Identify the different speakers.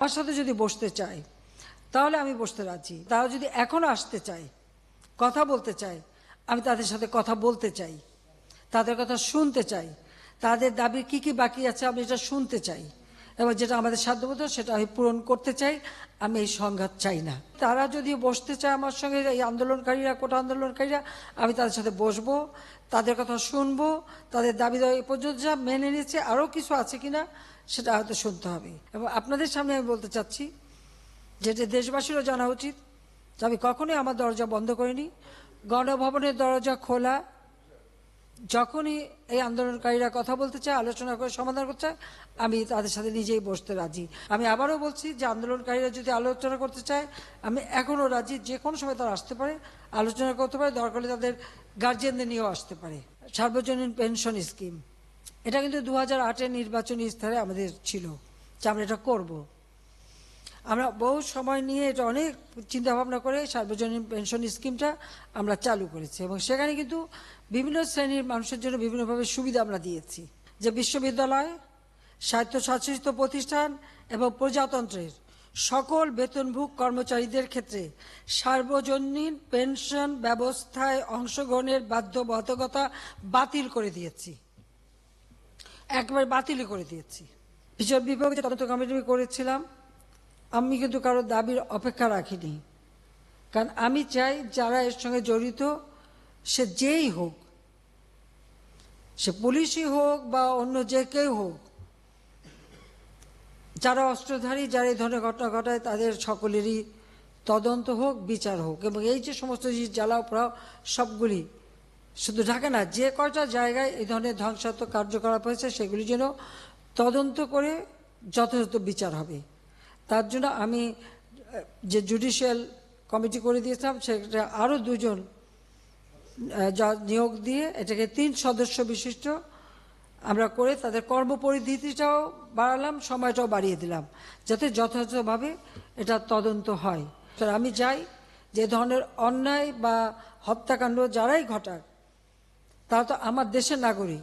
Speaker 1: আমার সাথে যদি বসতে চায় তাহলে আমি বসতে রাজি। তারা যদি এখন আসতে চায়, কথা বলতে চায়, আমি তাদের সাথে কথা বলতে চাই, তাদের কথা শুনতে চাই, তাদের দাবি কি কি বাকি আছে, আমি এটা শুনতে চাই। এবং যেটা আমাদের সাধ্যবোধ সেটা আমি পূরণ করতে চাই, আমি এই সংঘাত চাই না। তারা যদি বসতে চায় আমার সঙ্গে, এই আন্দোলনকারীরা, কোটা আন্দোলনকারীরা, আমি তাদের সাথে বসবো, তাদের কথা শুনব, তাদের দাবি দাবি পর্যন্ত যা মেনে নিচ্ছে আরও কিছু আছে কিনা সেটা হয়তো শুনতে হবে। এবং আপনাদের সামনে আমি বলতে চাচ্ছি যেটা দেশবাসীরও জানা উচিত আমি কখনোই আমার দরজা বন্ধ করিনি। গণভবনের দরজা খোলা যখনই এই আন্দোলনকারীরা কথা বলতে চায়, আলোচনা করে সমাধান করতে চায়, আমি তাদের সাথে নিজেই বসতে রাজি। আমি আবারও বলছি যে আন্দোলনকারীরা যদি আলোচনা করতে চায়, আমি এখনও রাজি, যে কোনো সময় তারা আসতে পারে, আলোচনা করতে পারে, দরকার হলে তাদের গার্জিয়ানদের নিয়েও আসতে পারে। সার্বজনীন পেনশন স্কিম এটা কিন্তু দু হাজার আটের নির্বাচনী স্তরে আমাদের ছিল, যে আমরা এটা করব। আমরা বহু সময় নিয়ে এটা অনেক চিন্তা ভাবনা করে সার্বজনীন পেনশন স্কিমটা আমরা চালু করেছি এবং সেখানে কিন্তু বিভিন্ন শ্রেণির মানুষের জন্য বিভিন্নভাবে সুবিধা আমরা দিয়েছি। যে বিশ্ববিদ্যালয়, স্বায়ত্তশাসিত প্রতিষ্ঠান এবং প্রজাতন্ত্রের সকল বেতনভোগ কর্মচারীদের ক্ষেত্রে সার্বজনীন পেনশন ব্যবস্থায় অংশগ্রহণের বাধ্যবাধকতা বাতিল করে দিয়েছি। একবার বাতিলই করে দিয়েছি। বিচার বিভাগে তদন্ত কমিটি করেছিলাম। আমি কিন্তু কারও দাবির অপেক্ষা রাখিনি। কারণ আমি চাই যারা এর সঙ্গে জড়িত, সে যেই হোক, সে পুলিশই হোক বা অন্য যে কেউ হোক, যারা অস্ত্রধারী, যারা এই ধরনের ঘটনা ঘটায়, তাদের সকলেরই তদন্ত হোক, বিচার হোক এবং এই যে সমস্ত জিনিস জ্বালাও পোড়াও, সবগুলি শুধু ঢাকা না, যে কয়টা জায়গায় এই ধরনের ধ্বংসাত্মক কার্যকলাপ হয়েছে, সেগুলি যেন তদন্ত করে যথাযথ বিচার হবে। তার জন্য আমি, যে জুডিশিয়াল কমিটি করে দিয়েছিলাম, সেটা আরও দুজন নিয়োগ দিয়ে এটাকে তিন সদস্য বিশিষ্ট আমরা করে তাদের কর্মপরিধিটাও বাড়ালাম, সময়টাও বাড়িয়ে দিলাম, যাতে যথাযথভাবে এটা তদন্ত হয়। তো আমি চাই যে ধরনের অন্যায় বা হত্যাকাণ্ড যারাই ঘটাক, তারা তো আমার দেশের নাগরিক।